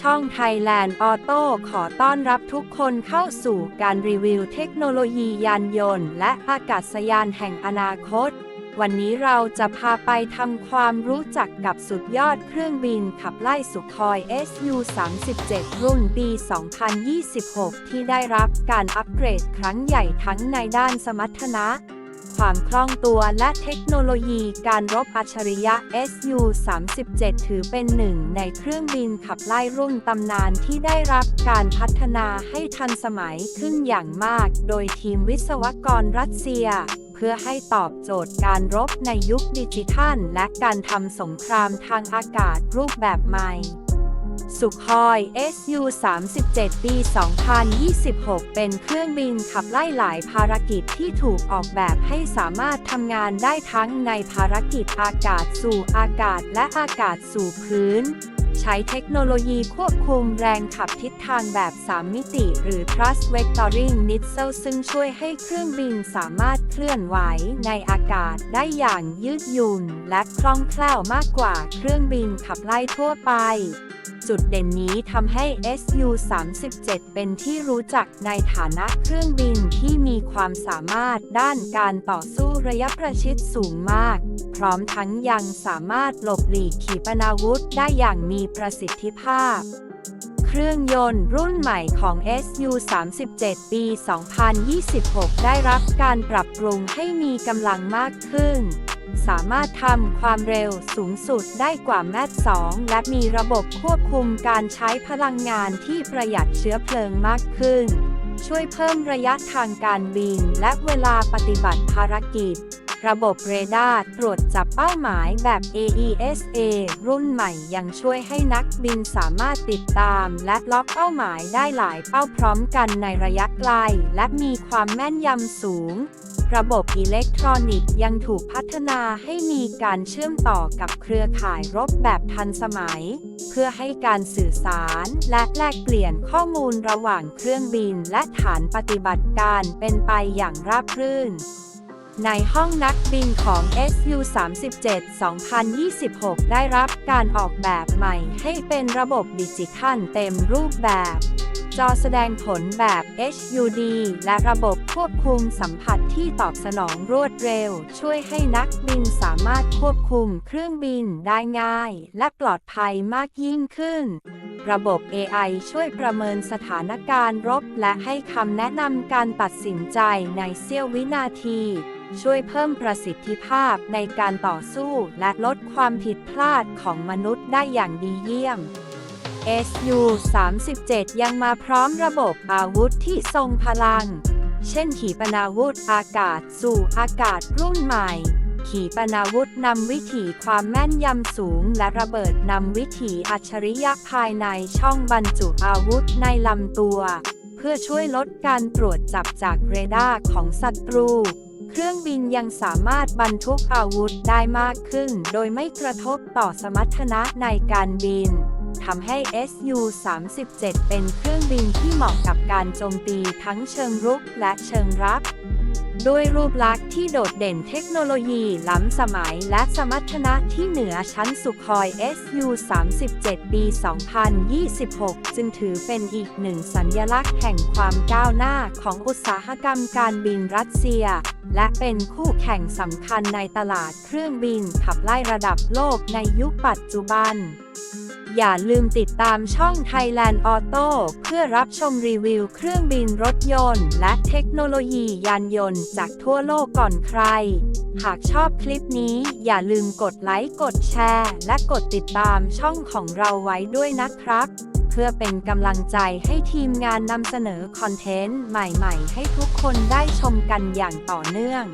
ช่อง Thailand Auto ขอต้อนรับทุกคนเข้าสู่การรีวิวเทคโนโลยียานยนต์ และอากาศยานแห่งอนาคต วันนี้เราจะพาไปทำความรู้จักกับสุดยอดเครื่องบินขับไล่สุคอย SU-37 รุ่นปี 2026 ที่ได้รับการอัปเกรดครั้งใหญ่ทั้งในด้านสมรรถนะ ความคล่องตัวและเทคโนโลยีการรบอัจฉริยะ SU-37 ถือเป็นหนึ่งในเครื่องบินขับไล่รุ่นตำนานที่ได้รับการพัฒนาให้ทันสมัยขึ้นอย่างมาก โดยทีมวิศวกรรัสเซียเพื่อให้ตอบโจทย์การรบในยุคดิจิทัล และการทำสงครามทางอากาศรูปแบบใหม่ สุคอย SU-37 ปี 2026 เป็นเครื่องบินขับไล่หลายภารกิจที่ถูกออกแบบให้สามารถทำงานได้ทั้งในภารกิจอากาศสู่อากาศและอากาศสู่พื้น ใช้เทคโนโลยีควบคุมแรงขับทิศทางแบบ 3 มิติ หรือ Thrust Vectoring Missile ซึ่งช่วยให้เครื่องบินสามารถเคลื่อนไหวในอากาศได้อย่างยืดหยุ่น และคล่องแคล่วมากกว่าเครื่องบินขับไล่ทั่วไปจุดเด่นนี้ทำให้ SU-37 เป็นที่รู้จักในฐานะเครื่องบินที่มีความสามารถด้านการต่อสู้ระยะประชิดสูงมาก พร้อมทั้งยังสามารถหลบหลีกขีปนาวุธได้อย่างมีประสิทธิภาพ เครื่องยนต์รุ่นใหม่ของ SU-37 ปี 2026 ได้รับการปรับปรุงให้มีกำลังมากขึ้น สามารถทำความเร็วสูงสุดได้กว่าแมต2และมีระบบควบคุมการใช้พลังงานที่ประหยัดเชื้อเพลิงมากขึ้นช่วยเพิ่มระยะทางการบินและเวลาปฏิบัติภารกิจ ระบบเรดาร์ตรวจจับเป้าหมายแบบ AESA รุ่นใหม่ยังช่วยให้นักบินสามารถติดตาม และล็อกเป้าหมายได้หลายเป้าพร้อมกันในระยะไกล และมีความแม่นยำสูง ระบบอิเล็กทรอนิกส์ยังถูกพัฒนาให้มีการเชื่อมต่อกับเครือข่ายรบแบบทันสมัย เพื่อให้การสื่อสารและแลกเปลี่ยนข้อมูลระหว่างเครื่องบินและฐานปฏิบัติการเป็นไปอย่างราบรื่น ในห้องนักบินของ SU-37 2026 ได้รับการออกแบบใหม่ให้เป็นระบบดิจิทัลเต็มรูปแบบ จอแสดงผลแบบ HUD และระบบควบคุมสัมผัสที่ตอบสนองรวดเร็ว ช่วยให้นักบินสามารถควบคุมเครื่องบินได้ง่าย และปลอดภัยมากยิ่งขึ้น ระบบ AI ช่วยประเมินสถานการณ์รบ และให้คำแนะนำการตัดสินใจในเสี้ยววินาที ช่วยเพิ่มประสิทธิภาพในการต่อสู้และลดความผิดพลาดของมนุษย์ได้อย่างดีเยี่ยม SU-37 ยังมาพร้อมระบบอาวุธที่ทรงพลัง เช่นขีปนาวุธอากาศสู่อากาศรุ่นใหม่ ขีปนาวุธนำวิถีความแม่นยำสูง และระเบิดนำวิถีอัจฉริยะภายในช่องบรรจุอาวุธในลำตัว เพื่อช่วยลดการตรวจจับจากเรดาร์ของศัตรู เครื่องบินยังสามารถบรรทุกอาวุธได้มากขึ้น โดยไม่กระทบต่อสมรรถนะในการบินทำให้ SU-37 เป็นเครื่องบินที่เหมาะกับการโจมตีทั้งเชิงรุกและเชิงรับ ด้วยรูปลักษณ์ที่โดดเด่นเทคโนโลยีล้ำสมัยและสมรรถนะที่เหนือชั้นสุคอย SU-37 ปี 2026 จึงถือเป็นอีกหนึ่งสัญญลักษณ์แห่งความก้าวหน้าของอุตสาหกรรมการบินรัสเซีย และเป็นคู่แข่งสำคัญในตลาดเครื่องบินขับไล่ระดับโลกในยุคปัจจุบันอย่าลืมติดตามช่อง Thailand Auto เพื่อรับชมรีวิวเครื่องบินรถยนต์ และเทคโนโลยียานยนต์จากทั่วโลกก่อนใคร หากชอบคลิปนี้อย่าลืมกดไลค์ กดแชร์ และกดติดตามช่องของเราไว้ด้วยนะครับ เพื่อเป็นกำลังใจให้ทีมงานนำเสนอคอนเทนต์ใหม่ ๆ ให้ทุกคนได้ชมกันอย่างต่อเนื่อง